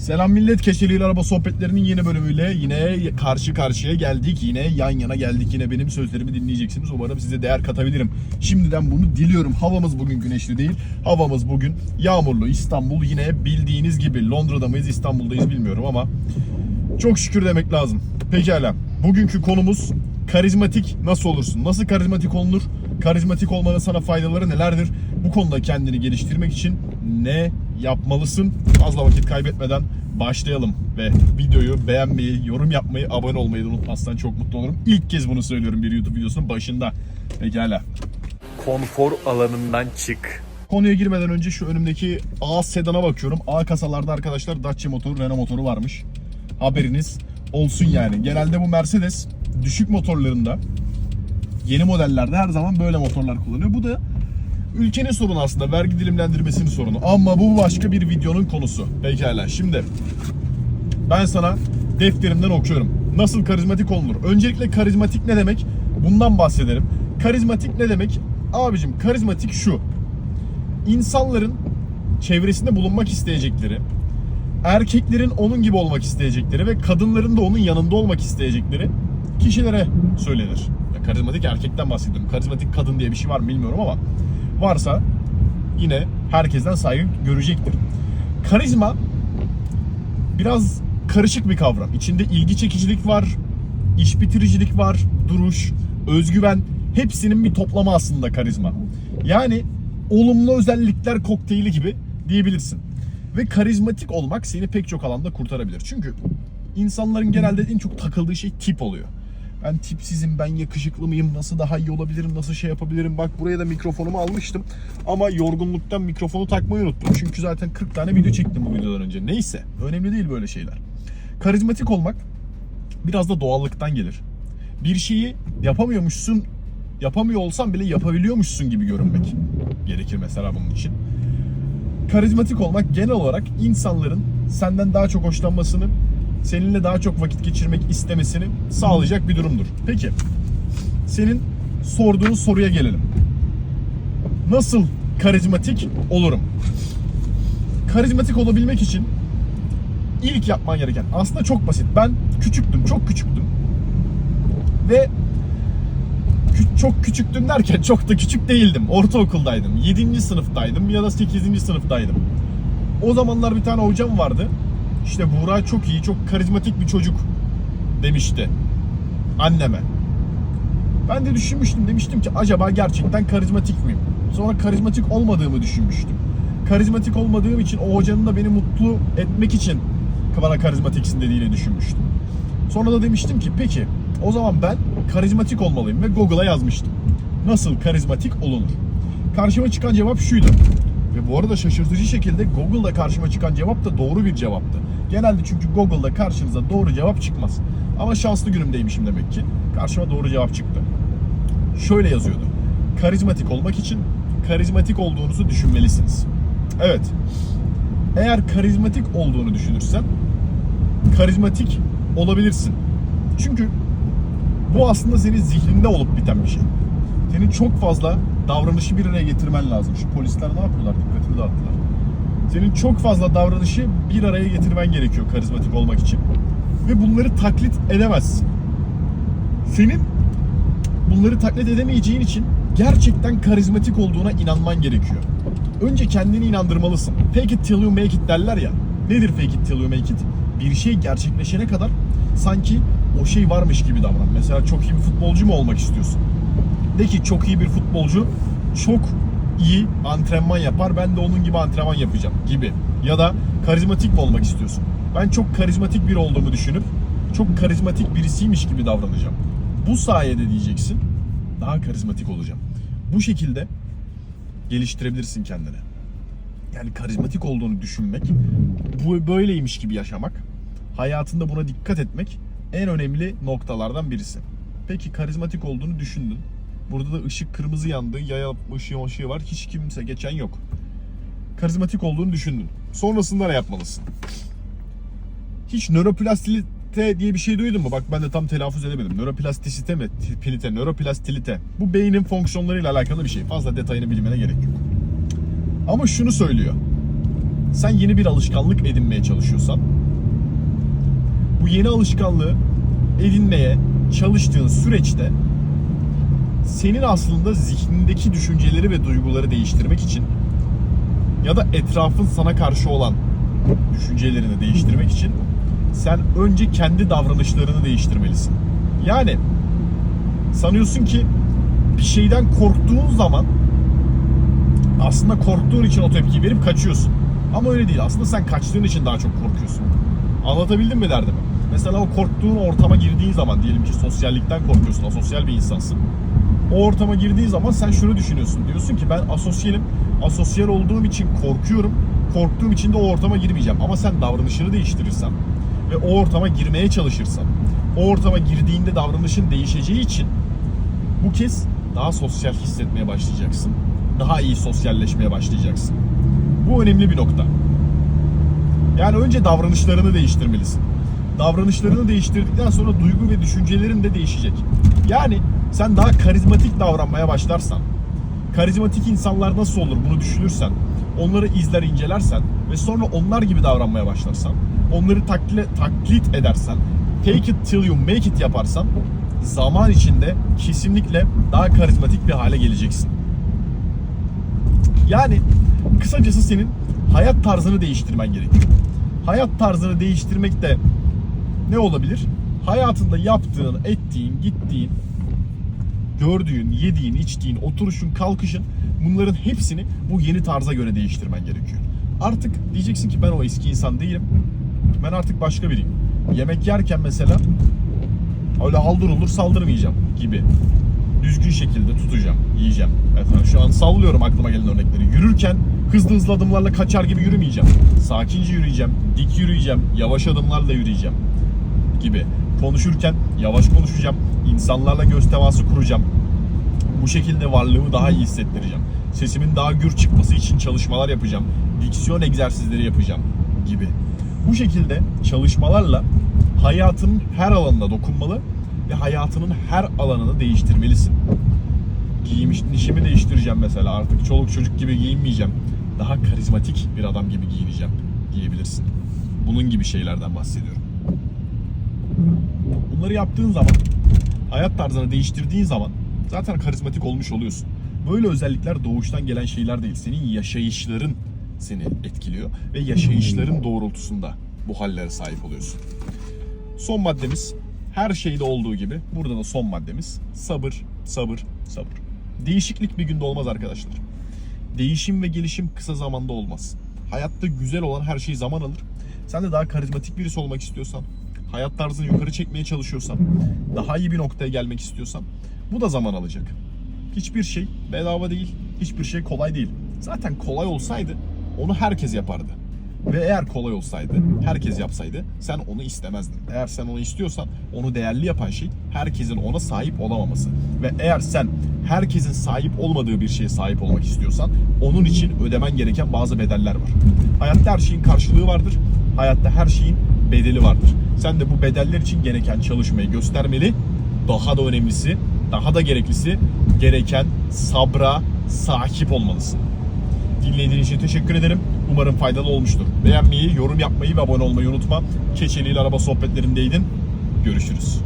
Selam millet Keşeliyle Araba Sohbetlerinin yeni bölümüyle yine karşı karşıya geldik. Yine yan yana geldik. Yine benim sözlerimi dinleyeceksiniz. Umarım size değer katabilirim. Şimdiden bunu diliyorum. Havamız bugün güneşli değil. Havamız bugün yağmurlu. İstanbul yine bildiğiniz gibi. Londra'da mıyız İstanbul'dayız bilmiyorum ama çok şükür demek lazım. Pekala. Bugünkü konumuz karizmatik nasıl olursun? Nasıl karizmatik olunur? Karizmatik olmanın sana faydaları nelerdir? Bu konuda kendini geliştirmek için ne yapmalısın? Fazla vakit kaybetmeden başlayalım ve videoyu beğenmeyi, yorum yapmayı, abone olmayı da unutmazsan çok mutlu olurum. İlk kez bunu söylüyorum bir YouTube videosunun başında. Pekala. konfor alanından çık. Konuya girmeden önce şu önümdeki A sedana bakıyorum. A kasalarda arkadaşlar Dacia motoru, Renault motoru varmış. Haberiniz olsun yani. Genelde bu Mercedes düşük motorlarında yeni modellerde her zaman böyle motorlar kullanıyor. Bu da ülkenin sorunu aslında. Vergi dilimlendirmesinin sorunu. Ama bu başka bir videonun konusu. Pekala. Şimdi ben sana defterimden okuyorum. Nasıl karizmatik olunur? Öncelikle karizmatik ne demek? Bundan bahsedelim. Karizmatik ne demek? Abicim karizmatik şu insanların çevresinde bulunmak isteyecekleri, erkeklerin onun gibi olmak isteyecekleri ve kadınların da onun yanında olmak isteyecekleri kişilere söylenir. Karizmatik erkekten bahsediyorum. Karizmatik kadın diye bir şey var mı bilmiyorum ama varsa yine herkesten saygı görecektir. Karizma biraz karışık bir kavram. İçinde ilgi çekicilik var, iş bitiricilik var, duruş, özgüven hepsinin bir toplama aslında karizma. Yani olumlu özellikler kokteyli gibi diyebilirsin. Ve karizmatik olmak seni pek çok alanda kurtarabilir. Çünkü insanların genelde en çok takıldığı şey tip oluyor. Ben tipsizim, ben yakışıklı mıyım, nasıl daha iyi olabilirim, nasıl şey yapabilirim. Bak buraya da mikrofonumu almıştım. Ama yorgunluktan mikrofonu takmayı unuttum. Çünkü zaten 40 tane video çektim bu videodan önce. Neyse, önemli değil böyle şeyler. Karizmatik olmak biraz da doğallıktan gelir. Bir şeyi yapamıyormuşsun, yapamıyor olsan bile yapabiliyormuşsun gibi görünmek gerekir mesela bunun için. Karizmatik olmak genel olarak insanların senden daha çok hoşlanmasını, seninle daha çok vakit geçirmek istemesini sağlayacak bir durumdur. Peki, senin sorduğun soruya gelelim. Nasıl karizmatik olurum? Karizmatik olabilmek için ilk yapman gereken aslında çok basit. Ben küçüktüm, çok küçüktüm. Ve çok küçüktüm derken çok da küçük değildim. Ortaokuldaydım. 7. sınıftaydım ya da 8. sınıftaydım. O zamanlar bir tane hocam vardı. İşte Buğra çok iyi, çok karizmatik bir çocuk demişti anneme. Ben de düşünmüştüm. Demiştim ki acaba gerçekten karizmatik miyim? Sonra karizmatik olmadığımı düşünmüştüm. Karizmatik olmadığım için o hocanın da beni mutlu etmek için bana karizmatiksin dediğini düşünmüştüm. Sonra da demiştim ki peki o zaman ben karizmatik olmalıyım ve Google'a yazmıştım. Nasıl karizmatik olunur? Karşıma çıkan cevap şuydu. Ve bu arada şaşırtıcı şekilde Google'da karşıma çıkan cevap da doğru bir cevaptı. Genelde çünkü Google'da karşınıza doğru cevap çıkmaz. Ama şanslı günümdeymişim demek ki. Karşıma doğru cevap çıktı. Şöyle yazıyordu. Karizmatik olmak için karizmatik olduğunuzu düşünmelisiniz. Evet. Eğer karizmatik olduğunu düşünürsen karizmatik olabilirsin. Çünkü bu aslında senin zihninde olup biten bir şey. Senin çok fazla davranışı bir araya getirmen lazım. Şu polisler ne yapıyorlar? Dikkatimi dağıttılar. Senin çok fazla davranışı bir araya getirmen gerekiyor karizmatik olmak için. Ve bunları taklit edemezsin. Senin bunları taklit edemeyeceğin için gerçekten karizmatik olduğuna inanman gerekiyor. Önce kendini inandırmalısın. Fake it till you make it derler ya. Nedir fake it till you make it? Bir şey gerçekleşene kadar sanki o şey varmış gibi davran. Mesela çok iyi bir futbolcu mu olmak istiyorsun? De ki çok iyi bir futbolcu çok iyi antrenman yapar. Ben de onun gibi antrenman yapacağım gibi. Ya da karizmatik mi olmak istiyorsun? Ben çok karizmatik bir olduğumu düşünüp çok karizmatik birisiymiş gibi davranacağım. Bu sayede diyeceksin daha karizmatik olacağım. Bu şekilde geliştirebilirsin kendini. Yani karizmatik olduğunu düşünmek, bu böyleymiş gibi yaşamak, hayatında buna dikkat etmek en önemli noktalardan birisi. Peki karizmatik olduğunu düşündün. Burada da ışık kırmızı yandı, yaya ışığı ışığı var. Hiç kimse geçen yok. Karizmatik olduğunu düşündün. Sonrasında ne yapmalısın? Hiç nöroplastilite diye bir şey duydun mu? Bak ben de tam telaffuz edemedim. Nöroplastisite mi? Pilite, nöroplastilite. Bu beynin fonksiyonlarıyla alakalı bir şey. Fazla detayını bilmene gerek yok. Ama şunu söylüyor. sen yeni bir alışkanlık edinmeye çalışıyorsan bu yeni alışkanlığı edinmeye çalıştığın süreçte senin aslında zihnindeki düşünceleri ve duyguları değiştirmek için ya da etrafın sana karşı olan düşüncelerini değiştirmek için sen önce kendi davranışlarını değiştirmelisin. Yani sanıyorsun ki bir şeyden korktuğun zaman aslında korktuğun için o tepkiyi verip kaçıyorsun. Ama öyle değil. Aslında sen kaçtığın için daha çok korkuyorsun. Anlatabildim mi derdimi? Mesela o korktuğun ortama girdiğin zaman diyelim ki sosyallikten korkuyorsun, asosyal bir insansın. O ortama girdiğin zaman sen şunu düşünüyorsun. Diyorsun ki ben asosyalim. Asosyal olduğum için korkuyorum. Korktuğum için de o ortama girmeyeceğim. Ama sen davranışını değiştirirsen ve o ortama girmeye çalışırsan, o ortama girdiğinde davranışın değişeceği için bu kez daha sosyal hissetmeye başlayacaksın. Daha iyi sosyalleşmeye başlayacaksın. Bu önemli bir nokta. Yani önce davranışlarını değiştirmelisin. Davranışlarını değiştirdikten sonra duygu ve düşüncelerin de değişecek. Yani sen daha karizmatik davranmaya başlarsan, karizmatik insanlar nasıl olur bunu düşünürsen, onları izler incelersen ve sonra onlar gibi davranmaya başlarsan, onları taklit, taklit edersen, take it till you make it yaparsan zaman içinde kesinlikle daha karizmatik bir hale geleceksin. Yani kısacası senin hayat tarzını değiştirmen gerekiyor. Hayat tarzını değiştirmek de ne olabilir? Hayatında yaptığın, ettiğin, gittiğin, gördüğün, yediğin, içtiğin, oturuşun, kalkışın bunların hepsini bu yeni tarza göre değiştirmen gerekiyor. Artık diyeceksin ki ben o eski insan değilim. Ben artık başka biriyim. Yemek yerken mesela öyle haldır olur saldırmayacağım gibi. Düzgün şekilde tutacağım, yiyeceğim. Evet, şu an sallıyorum aklıma gelen örnekleri. Yürürken hızlı hızlı adımlarla kaçar gibi yürümeyeceğim. Sakince yürüyeceğim, dik yürüyeceğim, yavaş adımlarla yürüyeceğim gibi. Konuşurken yavaş konuşacağım, insanlarla göz teması kuracağım. Bu şekilde varlığımı daha iyi hissettireceğim. Sesimin daha gür çıkması için çalışmalar yapacağım. Diksiyon egzersizleri yapacağım gibi. Bu şekilde çalışmalarla hayatının her alanına dokunmalı ve hayatının her alanını değiştirmelisin. Giyinişimi değiştireceğim mesela artık çoluk çocuk gibi giyinmeyeceğim. Daha karizmatik bir adam gibi giyineceğim diyebilirsin. Bunun gibi şeylerden bahsediyorum. Bunları yaptığın zaman, hayat tarzını değiştirdiğin zaman zaten karizmatik olmuş oluyorsun. Böyle özellikler doğuştan gelen şeyler değil. Senin yaşayışların seni etkiliyor ve yaşayışların doğrultusunda bu hallere sahip oluyorsun. Son maddemiz her şeyde olduğu gibi burada da son maddemiz sabır, sabır, sabır. Değişiklik bir günde olmaz arkadaşlar. Değişim ve gelişim kısa zamanda olmaz. Hayatta güzel olan her şey zaman alır. Sen de daha karizmatik birisi olmak istiyorsan, hayat tarzını yukarı çekmeye çalışıyorsan, daha iyi bir noktaya gelmek istiyorsan bu da zaman alacak. Hiçbir şey bedava değil, hiçbir şey kolay değil. Zaten kolay olsaydı onu herkes yapardı. Ve eğer kolay olsaydı, herkes yapsaydı sen onu istemezdin. Eğer sen onu istiyorsan onu değerli yapan şey herkesin ona sahip olamaması. Ve eğer sen herkesin sahip olmadığı bir şeye sahip olmak istiyorsan onun için ödemen gereken bazı bedeller var. Hayatta her şeyin karşılığı vardır. Hayatta her şeyin bedeli vardır. Sen de bu bedeller için gereken çalışmayı göstermeli. Daha da önemlisi, daha da gereklisi gereken sabra sahip olmalısın. Dinlediğin için teşekkür ederim. Umarım faydalı olmuştur. Beğenmeyi, yorum yapmayı ve abone olmayı unutma. Keçeli ile araba sohbetlerindeydin. Görüşürüz.